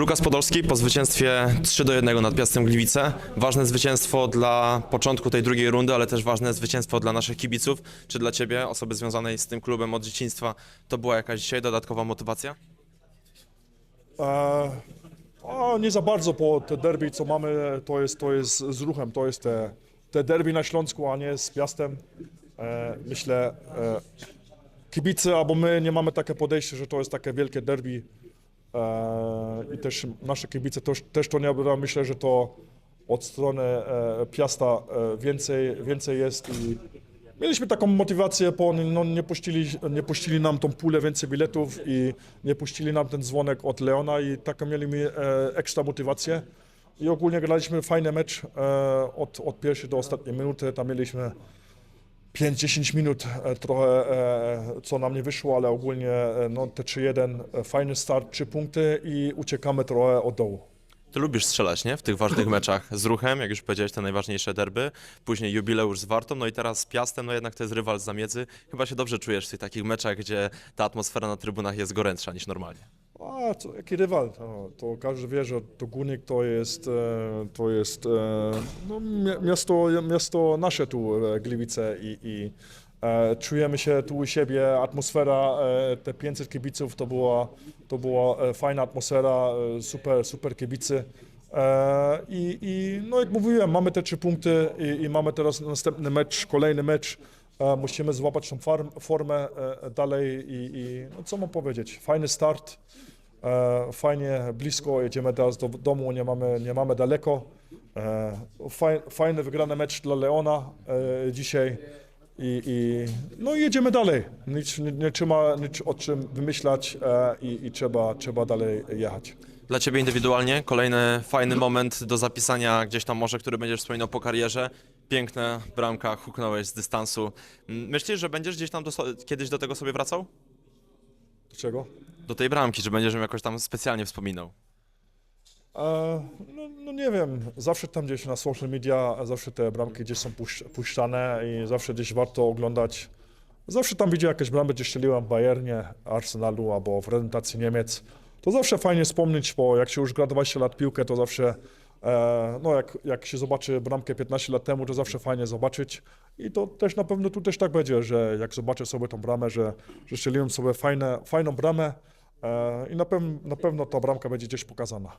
Lukas Podolski po zwycięstwie 3 do 1 nad Piastem Gliwice. Ważne zwycięstwo dla początku tej drugiej rundy, ale też ważne zwycięstwo dla naszych kibiców. Czy dla Ciebie, osoby związanej z tym klubem od dzieciństwa, to była jakaś dzisiaj dodatkowa motywacja? E, nie za bardzo, bo te derby, co mamy, to jest, to jest z ruchem, to jest te, te derby na Śląsku, a nie z Piastem. E, myślę, e, kibice albo my nie mamy takie podejście, że to jest takie wielkie derby. E, I też nasze kibice też, też to nie obrażają. Myślę, że to od strony e, Piasta e, więcej, więcej jest i Mieliśmy taką motywację, bo no, nie, puścili, nie puścili nam tą pulę więcej biletów i nie puścili nam ten dzwonek od Leona i taką mieliśmy ekstra motywację. I ogólnie graliśmy fajny mecz od, od pierwszej do ostatniej minuty. Tam mieliśmy 5-10 minut e, trochę, e, co nam nie wyszło, ale ogólnie e, no, te 3-1, e, fajny start, 3 punkty i uciekamy trochę od dołu. Ty lubisz strzelać, nie? W tych ważnych meczach z ruchem, jak już powiedziałeś, te najważniejsze derby. Później jubileusz z Wartą, no i teraz z Piastem, no jednak to jest rywal z zamiedzy. Chyba się dobrze czujesz w tych takich meczach, gdzie ta atmosfera na trybunach jest gorętsza niż normalnie. A, co, jaki rywal? To, to każdy wie, że to Górnik to jest, e, to jest e, no, mi- miasto, miasto nasze tu, e, Gliwice i, i czujemy się tu u siebie, atmosfera, te 500 kibiców to była, to była fajna atmosfera, super, super kibicy. I, I no jak mówiłem, mamy te trzy punkty i, i mamy teraz następny mecz, kolejny mecz. E, Musimy złapać tą formę e, dalej i, i no co mam powiedzieć, fajny start. E, Fajnie, blisko, jedziemy teraz do domu, nie mamy, nie mamy daleko. E, faj- Fajny, wygrany mecz dla Leona e, dzisiaj i, i no jedziemy dalej. Nic, nie, nie trzeba nic o czym wymyślać e, i, i trzeba, trzeba dalej jechać. Dla Ciebie indywidualnie kolejny fajny moment do zapisania gdzieś tam może, który będziesz wspominał po karierze. Piękna bramka, huknąłeś z dystansu. Myślisz, że będziesz gdzieś tam do, kiedyś do tego sobie wracał? Do czego? Do tej bramki, że będziesz ją jakoś tam specjalnie wspominał? E, No, no nie wiem, zawsze tam gdzieś na social media, zawsze te bramki gdzieś są pusz- puszczane i zawsze gdzieś warto oglądać. Zawsze tam widzę jakieś bramy, gdzie strzeliłem w Bayernie, Arsenalu albo w reprezentacji Niemiec. To zawsze fajnie wspomnieć, bo jak się już gra 20 lat piłkę, to zawsze, no jak, jak się zobaczy bramkę 15 lat temu, to zawsze fajnie zobaczyć. I to też na pewno tu też tak będzie, że jak zobaczę sobie tą bramę, że, że strzeliłem sobie fajne, fajną bramę e, i na, pew- na pewno ta bramka będzie gdzieś pokazana.